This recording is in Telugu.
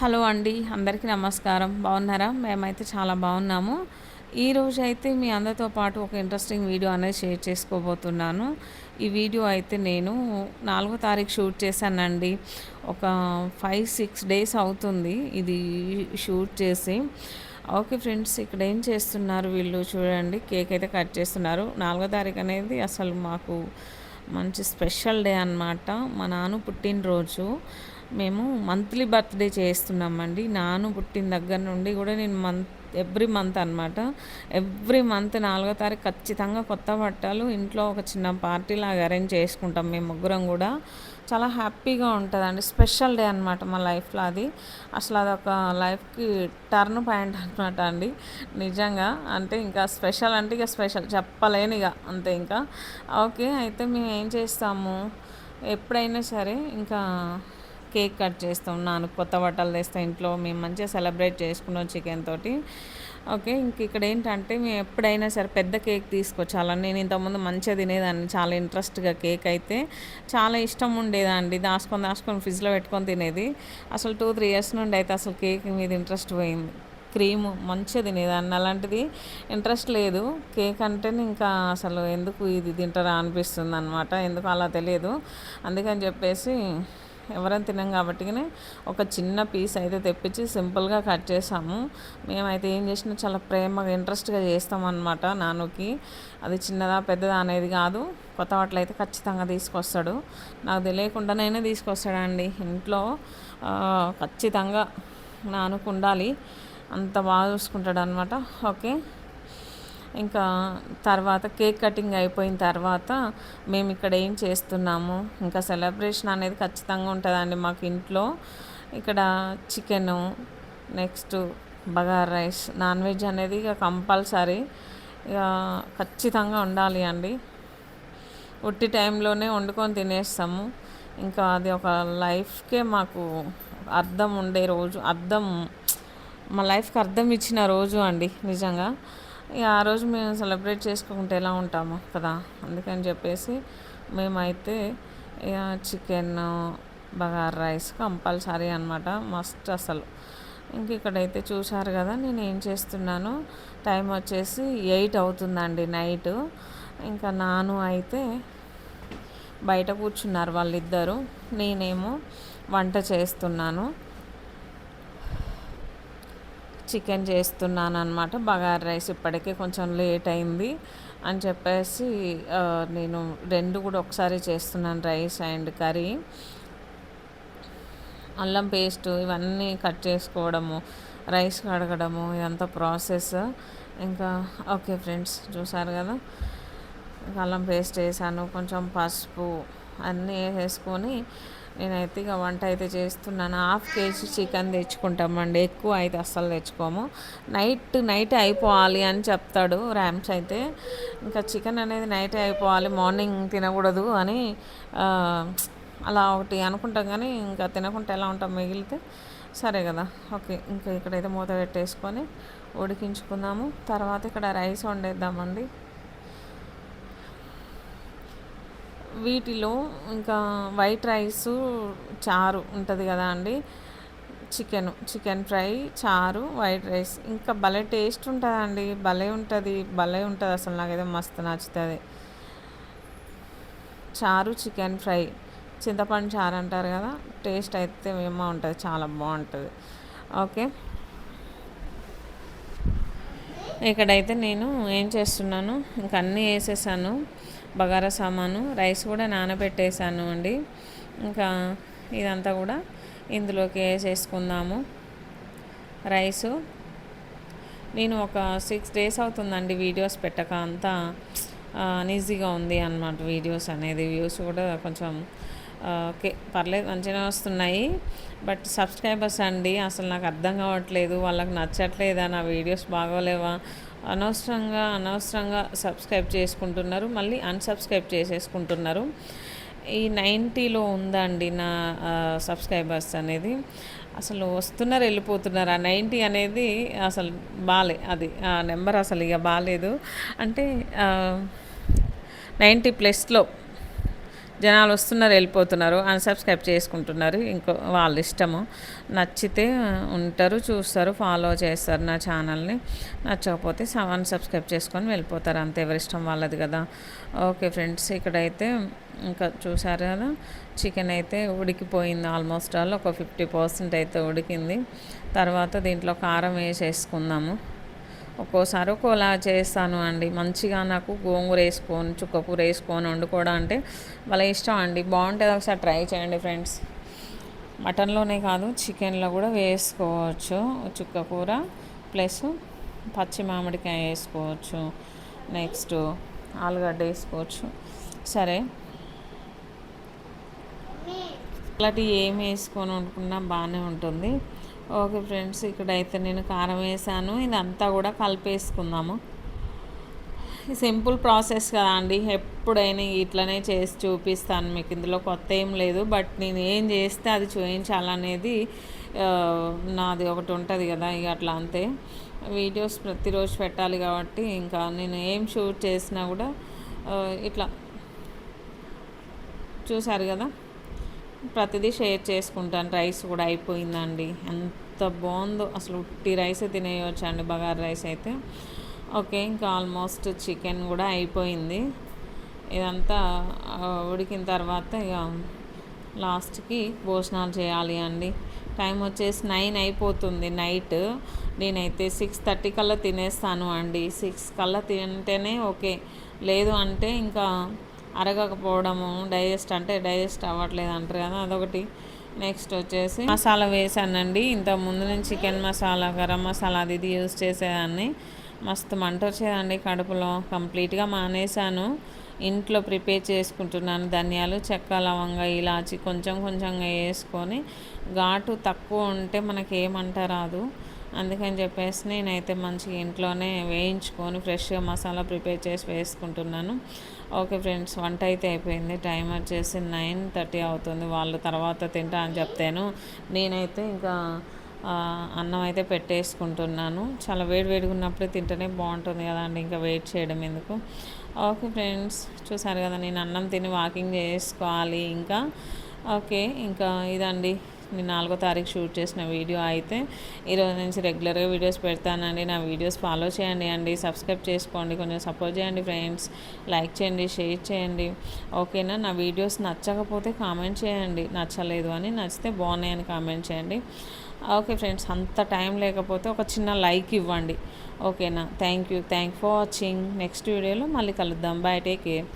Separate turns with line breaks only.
హలో అండి అందరికీ నమస్కారం. బాగున్నారా? మేమైతే చాలా బాగున్నాము. ఈరోజు అయితే మీ అందరితో పాటు ఒక ఇంట్రెస్టింగ్ వీడియో అనేది షేర్ చేసుకోబోతున్నాను. ఈ వీడియో అయితే నేను నాలుగో తారీఖు షూట్ చేశానండి. ఒక ఫైవ్ సిక్స్ డేస్ అవుతుంది ఇది షూట్ చేసి. ఓకే ఫ్రెండ్స్ ఇక్కడ ఏం చేస్తున్నారు వీళ్ళు చూడండి. కేక్ అయితే కట్ చేస్తున్నారు. నాలుగో తారీఖు అనేది అసలు మాకు మంచి స్పెషల్ డే అనమాట మా నాన్న పుట్టినరోజు. మేము మంత్లీ బర్త్డే చేస్తున్నామండి. నాను పుట్టిన దగ్గర నుండి కూడా నేను మంత్ ఎవ్రీ మంత్ అనమాట ఎవ్రీ మంత్ నాలుగో తారీఖు ఖచ్చితంగా కొత్త బట్టలు ఇంట్లో ఒక చిన్న పార్టీ లాగా అరేంజ్ చేసుకుంటాం మేము ముగ్గురం కూడా. చాలా హ్యాపీగా ఉంటుందండి. స్పెషల్ డే అనమాట మా లైఫ్లో అది. అసలు అదొక లైఫ్కి టర్న్ పాయింట్ అనమాట అండి. నిజంగా అంటే ఇంకా స్పెషల్ అంటే ఇక స్పెషల్ చెప్పలేను ఇక అంతే ఇంకా. ఓకే అయితే మేము ఏం చేస్తాము? ఎప్పుడైనా సరే ఇంకా కేక్ కట్ చేస్తాం కొత్త బట్టలు తెస్తే ఇంట్లో మేము మంచిగా సెలబ్రేట్ చేసుకున్నాం చికెన్ తోటి. ఓకే ఇంక ఇక్కడ ఏంటంటే మేము ఎప్పుడైనా సరే పెద్ద కేక్ తీసుకొచ్చాలని నేను ఇంతకుముందు మంచిగా తినేదాన్ని చాలా ఇంట్రెస్ట్గా కేక్ అయితే. చాలా ఇష్టం ఉండేదండి దాచుకొని దాచుకొని ఫ్రిడ్జ్లో పెట్టుకొని తినేది. అసలు టూ త్రీ ఇయర్స్ నుండి అయితే అసలు కేక్ మీద ఇంట్రెస్ట్ పోయింది. క్రీమ్ మంచిగా తినేదాన్ని అలాంటిది ఇంట్రెస్ట్ లేదు. కేక్ అంటే ఇంకా అసలు ఎందుకు ఇది తింటారా అనిపిస్తుంది అనమాట ఎందుకు అలా తెలియదు. అందుకని చెప్పేసి ఎవరైనా తినాం కాబట్టి ఒక చిన్న పీస్ అయితే తెప్పించి సింపుల్గా కట్ చేసాము. మేమైతే ఏం చేసినా చాలా ప్రేమగా ఇంట్రెస్ట్గా చేస్తామన్నమాట నాన్నకి అది చిన్నదా పెద్దదా అనేది కాదు. కొత్త వాటిలో అయితే ఖచ్చితంగా తీసుకొస్తాడు. నాకు తెలియకుండానైనా తీసుకొస్తాడండి. ఇంట్లో ఖచ్చితంగా నానుకుండాలి ఉండాలి. అంత బాగా చూసుకుంటాడు అనమాట ఓకే. ఇంకా తర్వాత కేక్ కటింగ్ అయిపోయిన తర్వాత మేము ఇక్కడ ఏం చేస్తున్నాము? ఇంకా సెలబ్రేషన్ అనేది ఖచ్చితంగా ఉంటుందండి మాకు ఇంట్లో. ఇక్కడ chicken next bagara rice non veg అనేది ఇక కంపల్సరీ. ఇక ఖచ్చితంగా ఉండాలి అండి. ఉట్టి టైంలోనే వండుకొని తినేస్తాము. ఇంకా అది ఒక లైఫ్కే మాకు అర్థం ఉండే రోజు అర్థం మా లైఫ్కి అర్థం ఇచ్చిన రోజు అండి నిజంగా. ఇక ఆ రోజు మేము సెలబ్రేట్ చేసుకోకుంటే ఎలా ఉంటాము కదా అందుకని చెప్పేసి మేమైతే ఇక చికెన్ బగార్ రైస్ కంపల్సరీ అనమాట మస్ట్ అసలు. ఇంక ఇక్కడైతే చూశారు కదా నేను ఏం చేస్తున్నాను టైం వచ్చేసి ఎయిట్ అవుతుందండి నైట్. ఇంకా నాను అయితే బయట కూర్చున్నారు వాళ్ళిద్దరూ నేనేమో వంట చేస్తున్నాను. చికెన్ చేస్తున్నాను అనమాట బగార్ రైస్ ఇప్పటికే కొంచెం లేట్ అయింది అని చెప్పేసి నేను రెండు కూడా ఒకసారి చేస్తున్నాను రైస్ అండ్ కర్రీ. అల్లం పేస్ట్ ఇవన్నీ కట్ చేసుకోవడము రైస్ కడగడము ఇదంతా ప్రాసెస్. ఇంకా ఓకే ఫ్రెండ్స్ చూసారు కదా? అల్లం పేస్ట్ వేసాను కొంచెం పసుపు అన్నీ వేసేసుకొని నేనైతే ఇక వంట అయితే చేస్తున్నాను. హాఫ్ కేజీ చికెన్ తెచ్చుకుంటామండి. ఎక్కువ అయితే అస్సలు తెచ్చుకోము. నైట్ నైట్ అయిపోవాలి అని చెప్తాడు ర్యామ్స్ అయితే. ఇంకా చికెన్ అనేది నైట్ అయిపోవాలి. మార్నింగ్ తినకూడదు అని అలా ఒకటి అనుకుంటాం కానీ ఇంకా తినకుండా ఎలా ఉంటాం మిగిలితే సరే కదా. ఓకే ఇంకా ఇక్కడైతే మూత పెట్టేసుకొని ఉడికించుకుందాము. తర్వాత ఇక్కడ రైస్ వండేద్దామండి. వీటిలో ఇంకా వైట్ రైస్ చారు ఉంటుంది కదా అండి. చికెన్ చికెన్ ఫ్రై చారు వైట్ రైస్. ఇంకా భలే టేస్ట్ ఉంటుందండి భలే ఉంటుంది భలే ఉంటుంది అసలు నాకైతే మస్తు నచ్చుతుంది. చారు చికెన్ ఫ్రై. చింతపండు చారు అంటారు కదా టేస్ట్ అయితే ఏమో ఉంటుంది చాలా బాగుంటుంది. ఓకే. ఇక్కడైతే నేను ఏం చేస్తున్నాను ఇంక అన్నీ వేసేసాను. బగారా సామాను రైస్ కూడా నానబెట్టేసాను అండి. ఇంకా ఇదంతా కూడా ఇందులోకి వేసేసుకుందాము. రైసు. నేను ఒక సిక్స్ డేస్ అవుతుందండి వీడియోస్ పెట్టక. అంతా ఈజీగా ఉంది అన్నమాట వీడియోస్ అనేది. వ్యూస్ కూడా కొంచెం ఓకే పర్లేదు మంచిగా వస్తున్నాయి. బట్ సబ్స్క్రైబర్స్ అండి అసలు నాకు అర్థం కావట్లేదు. వాళ్ళకి నచ్చట్లేదా? నా వీడియోస్ బాగోలేవా? అనవసరంగా అనవసరంగా సబ్స్క్రైబ్ చేసుకుంటున్నారు. మళ్ళీ అన్సబ్స్క్రైబ్ చేసేసుకుంటున్నారు. ఈ నైంటీలో ఉందండి నా సబ్స్క్రైబర్స్ అనేది. అసలు వస్తున్నారు వెళ్ళిపోతున్నారు. ఆ నైంటీ అనేది అసలు బాలే. అది ఆ నెంబర్ అసలు ఇక బాగాలేదు అంటే నైంటీ ప్లస్లో జనాలు వస్తున్నారు వెళ్ళిపోతున్నారు అన్సబ్స్క్రైబ్ చేసుకుంటున్నారు. ఇంకో వాళ్ళ ఇష్టము. నచ్చితే ఉంటారు చూస్తారు ఫాలో చేస్తారు నా ఛానల్ని నచ్చకపోతే అన్సబ్స్క్రైబ్ చేసుకొని వెళ్ళిపోతారు. అంతే ఎవరి ఇష్టం వాళ్ళది కదా. ఓకే ఫ్రెండ్స్ ఇక్కడైతే ఇంకా చూసారు కదా చికెన్ అయితే ఉడికిపోయింది ఆల్మోస్ట్ ఆల్. ఒక ఫిఫ్టీ పర్సెంట్ అయితే ఉడికింది. తర్వాత దీంట్లో కారం వేసేసుకుందాము. ఒక్కోసారి ఒక్కోలా చేస్తాను అండి. మంచిగా నాకు గోంగూర వేసుకొని చుక్కకూర వేసుకొని వండుకోవడం అంటే వాళ్ళ ఇష్టం అండి. బాగుంటుంది ఒకసారి ట్రై చేయండి ఫ్రెండ్స్. మటన్లోనే కాదు చికెన్లో కూడా వేసుకోవచ్చు. చుక్కకూర ప్లస్ పచ్చి మామిడికాయ వేసుకోవచ్చు. నెక్స్ట్ ఆలుగడ్డ వేసుకోవచ్చు. సరే. అలాంటివి ఏమి వేసుకొని వండుకున్నా బాగానే ఉంటుంది. ఓకే ఫ్రెండ్స్ ఇక్కడైతే నేను కారం వేసాను. ఇదంతా కూడా కలిపేసుకుందాము. సింపుల్ ప్రాసెస్ కదా అండి. ఎప్పుడైనా ఇట్లనే చేసి చూపిస్తాను. మీకు ఇందులో కొత్త ఏం లేదు. బట్ నేను ఏం చేస్తే అది చూపించాలనేది నాది ఒకటి ఉంటుంది కదా ఇక అట్లా అంతే. వీడియోస్ ప్రతిరోజు పెట్టాలి కాబట్టి ఇంకా నేను ఏం షూట్ చేసినా కూడా ఇట్లా. చూసారు కదా? ప్రతిదీ షేర్ చేసుకుంటాను. రైస్ కూడా అయిపోయిందండి. ఎంత బాగుందో. అసలు ఉట్టి రైస్ తినేయచ్చు అండి బగారు రైస్ అయితే. ఓకే ఇంకా ఆల్మోస్ట్ చికెన్ కూడా అయిపోయింది. ఇదంతా ఉడికిన తర్వాత ఇక లాస్ట్కి భోజనాలు చేయాలి అండి. టైం వచ్చేసి నైన్ అయిపోతుంది నైట్. నేనైతే సిక్స్ థర్టీ కల్లా తినేస్తాను అండి. సిక్స్ కల్లా తింటేనే ఓకే. లేదు అంటే ఇంకా అరగకపోవడము డైజెస్ట్ అంటే డైజెస్ట్ అవ్వట్లేదు అంటారు కదా అదొకటి. నెక్స్ట్ వచ్చేసి మసాలా వేసానండి. ఇంత ముందు నేను చికెన్ మసాలా గరం మసాలా అది ఇది యూజ్ చేసేదాన్ని. మస్తు మంట వచ్చేదండి కడుపులో. కంప్లీట్గా మానేశాను. ఇంట్లో ప్రిపేర్ చేసుకుంటున్నాను ధనియాలు చెక్క లవంగ ఇలాచి కొంచెం కొంచెంగా వేసుకొని ఘాటు తక్కువ ఉంటే మనకి ఏమంట రాదు. అందుకని చెప్పేసి నేనైతే మంచిగా ఇంట్లోనే వేయించుకొని ఫ్రెష్గా మసాలా ప్రిపేర్ చేసి వేసుకుంటున్నాను. ఓకే ఫ్రెండ్స్ వంట అయితే అయిపోయింది. టైం వచ్చేసి నైన్ థర్టీ అవుతుంది. వాళ్ళు తర్వాత తింటా అని చెప్తాను. నేనైతే ఇంకా అన్నం అయితే పెట్టేసుకుంటున్నాను. చాలా వేడి వేడిగా ఉన్నప్పుడే తింటేనే బాగుంటుంది కదండి ఇంకా వెయిట్ చేయడం ఎందుకు? ఓకే ఫ్రెండ్స్ చూసారు కదా నేను అన్నం తిని వాకింగ్ చేసుకోవాలి ఇంకా. ఓకే ఇంకా ఇదండి. నేను నాలుగో తారీఖు షూట్ చేసిన వీడియో అయితే ఈరోజు నుంచి రెగ్యులర్గా వీడియోస్ పెడతానండి. నా వీడియోస్ ఫాలో చేయండి అండి. సబ్స్క్రైబ్ చేసుకోండి. కొంచెం సపోర్ట్ చేయండి ఫ్రెండ్స్. లైక్ చేయండి షేర్ చేయండి. ఓకేనా? నా వీడియోస్ నచ్చకపోతే కామెంట్ చేయండి. నచ్చలేదు అని నచ్చితే బాగున్నాయని కామెంట్ చేయండి. ఓకే ఫ్రెండ్స్ అంత టైం లేకపోతే ఒక చిన్న లైక్ ఇవ్వండి. ఓకేనా? Thank you. Thank for watching. Next వీడియోలో మళ్ళీ కలుద్దాం. Bye take care.